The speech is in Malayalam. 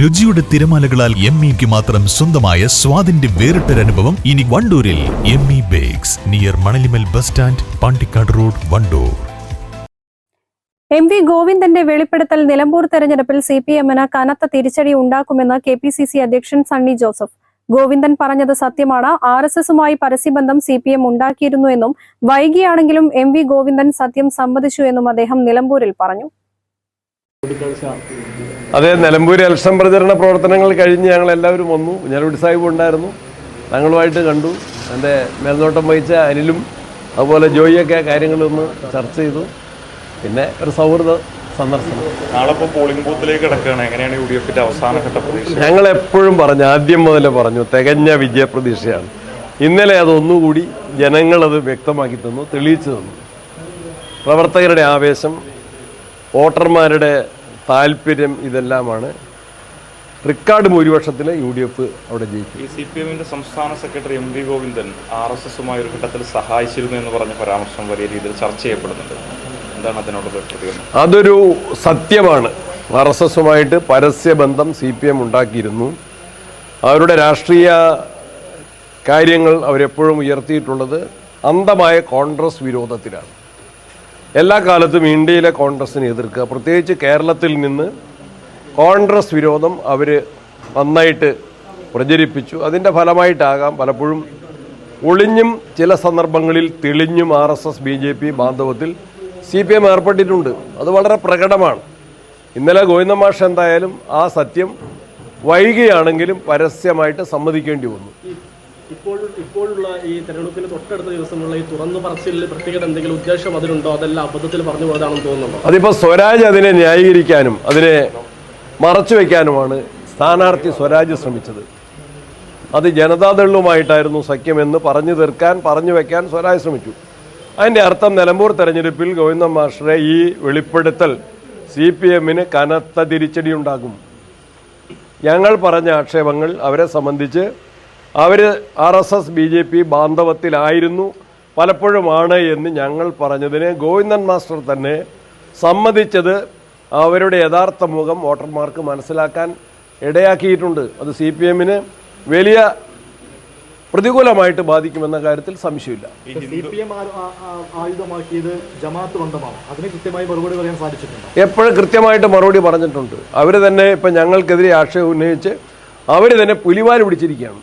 രുചിയുടെ തിരമാലകളാൽ എം ഇക്ക് മാത്രം സ്വന്തമായ സ്വാദിന്റെ വേറിട്ടൊരനുഭവം ഇനി വണ്ടൂരിൽ M E bakes near Manalimal bus stand Pandikkad road Wandoor. M V ഗോവിന്ദന്റെ വെളിപ്പെടുത്തൽ നിലമ്പൂർ തെരഞ്ഞെടുപ്പിൽ സി പി എമ്മിന് കനത്ത തിരിച്ചടി ഉണ്ടാക്കുമെന്ന് കെ പി സി സി അധ്യക്ഷൻ സണ്ണി ജോസഫ്. ഗോവിന്ദൻ പറഞ്ഞത് സത്യമാണ്. ആർ എസ് എസുമായി പരസ്യബന്ധം സി പി എം ഉണ്ടാക്കിയിരുന്നു എന്നും വൈകിയാണെങ്കിലും എം വി ഗോവിന്ദൻ സത്യം സമ്മതിച്ചു എന്നും അദ്ദേഹം നിലമ്പൂരിൽ പറഞ്ഞു. അതെ നിലമ്പൂർ ഇലക്ഷൻ പ്രചരണ പ്രവർത്തനങ്ങൾ കഴിഞ്ഞ് ഞങ്ങൾ എല്ലാവരും വന്നു കുഞ്ഞാലുടി സാഹിബ് ഉണ്ടായിരുന്നു. ഞങ്ങളുമായിട്ട് കണ്ടു. എന്റെ മേൽനോട്ടം വഹിച്ച അനിലും അതുപോലെ ജോയിയൊക്കെ കാര്യങ്ങളൊന്ന് ചർച്ച ചെയ്തു. പിന്നെ ഒരു സൗഹൃദ സന്ദർശനം. നാളെ പോളിംഗ് ബൂത്തിലേക്ക് കിടക്കുകയാണ്. എങ്ങനെയാണ് യു ഡി എഫിന്റെ അവസാനഘട്ട പ്രതീക്ഷ? ഞങ്ങൾ എപ്പോഴും പറഞ്ഞു ആദ്യം മുതലേ പറഞ്ഞു തികഞ്ഞ വിജയപ്രതീക്ഷയാണ്. ഇന്നലെ അതൊന്നുകൂടി ജനങ്ങളത് വ്യക്തമാക്കി തന്നു തെളിയിച്ചു തന്നു. പ്രവർത്തകരുടെ ആവേശം വോട്ടർമാരുടെ താല്പര്യം ഇതെല്ലാമാണ്. റിക്കാർഡ് ഭൂരിപക്ഷത്തിൽ യു ഡി എഫ് അവിടെ ജയിക്കും. ഈ സി പി എമ്മിന്റെ സംസ്ഥാന secretary M V Govindan R S എസുമായി ഒരു ഘട്ടത്തിൽ സഹായിച്ചിരുന്നു എന്ന് പറഞ്ഞ പരാമർശം വലിയ രീതിയിൽ ചർച്ച ചെയ്യപ്പെടുന്നുണ്ട്. എന്താണ് അതിനോട് പ്രതികരണം? അതൊരു സത്യമാണ്. ആർ എസ് എസുമായിട്ട് പരസ്യബന്ധം സി പി എം ഉണ്ടാക്കിയിരുന്നു. അവരുടെ രാഷ്ട്രീയ കാര്യങ്ങൾ അവരെപ്പോഴും ഉയർത്തിയിട്ടുള്ളത് അന്ധമായ കോൺഗ്രസ് വിരോധത്തിലാണ്. എല്ലാ കാലത്തും ഇന്ത്യയിലെ കോൺഗ്രസിനെ എതിർക്കുക. പ്രത്യേകിച്ച് കേരളത്തിൽ നിന്ന് കോൺഗ്രസ് വിരോധം അവർ നന്നായിട്ട് പ്രചരിപ്പിച്ചു. അതിന്റെ ഫലമായിട്ടാകാം പലപ്പോഴും ഒളിഞ്ഞും ചില സന്ദർഭങ്ങളിൽ തെളിഞ്ഞും R S S B J P ബാന്ധവത്തിൽ C P M ഏർപ്പെട്ടിട്ടുണ്ട്. അത് വളരെ പ്രകടമാണ്. ഇന്നലെ ഗോവിന്ദ എന്തായാലും ആ സത്യം വൈകിയാണെങ്കിലും പരസ്യമായിട്ട് സമ്മതിക്കേണ്ടി വന്നു. ഇപ്പോൾ ഇപ്പോഴുള്ള ഈ തെരഞ്ഞെടുപ്പിന് തൊട്ടടുത്ത ദിവസമുള്ള ഈ തുറന്നു പറച്ചിലിൽ പ്രത്യേകത എന്തെങ്കിലും ഉദ്ദേശം അതിലുണ്ടോ? അതെല്ലാം അബദ്ധത്തിൽ പറഞ്ഞു പോയതാണെന്ന് തോന്നുന്നുണ്ടോ? അതിപ്പോൾ സ്വരാജ് അതിനെ ന്യായീകരിക്കാനും അതിനെ മറച്ചു വെക്കാനുമാണ് സ്ഥാനാർത്ഥി സ്വരാജ് ശ്രമിച്ചത്. അത് ജനതാദളുമായിട്ടായിരുന്നു സഖ്യമെന്ന് പറഞ്ഞു തീർക്കാൻ പറഞ്ഞു വെക്കാൻ സ്വരാജ് ശ്രമിച്ചു. അതിന്റെ അർത്ഥം നിലമ്പൂർ തെരഞ്ഞെടുപ്പിൽ ഗോവിന്ദ മാസ്റ്ററെ ഈ വെളിപ്പെടുത്തൽ സി പി എമ്മിന് കനത്ത തിരിച്ചടി ഉണ്ടാകും ഞങ്ങൾ പറഞ്ഞ ആക്ഷേപങ്ങൾ അവരെ സംബന്ധിച്ച് അവർ R S S B J P ബാന്ധവത്തിലായിരുന്നു. പലപ്പോഴുമാണ് എന്ന് ഞങ്ങൾ പറഞ്ഞതിന് ഗോവിന്ദൻ മാസ്റ്റർ തന്നെ സമ്മതിച്ചത് അവരുടെ യഥാർത്ഥ മുഖം വോട്ടർമാർക്ക് മനസ്സിലാക്കാൻ ഇടയാക്കിയിട്ടുണ്ട്. അത് സി പി എമ്മിന് വലിയ പ്രതികൂലമായിട്ട് ബാധിക്കുമെന്ന കാര്യത്തിൽ സംശയമില്ല. സി പി എം ആയുധമാക്കിയത് ബന്ധമാണ്. അതിന് കൃത്യമായി മറുപടി പറയാൻ സാധിച്ചിട്ടുണ്ട്? എപ്പോഴും കൃത്യമായിട്ട് മറുപടി പറഞ്ഞിട്ടുണ്ട്. അവർ തന്നെ ഇപ്പം ഞങ്ങൾക്കെതിരെ ആക്ഷേപം ഉന്നയിച്ച് അവർ തന്നെ പുലിവാൽ പിടിച്ചിരിക്കുകയാണ്.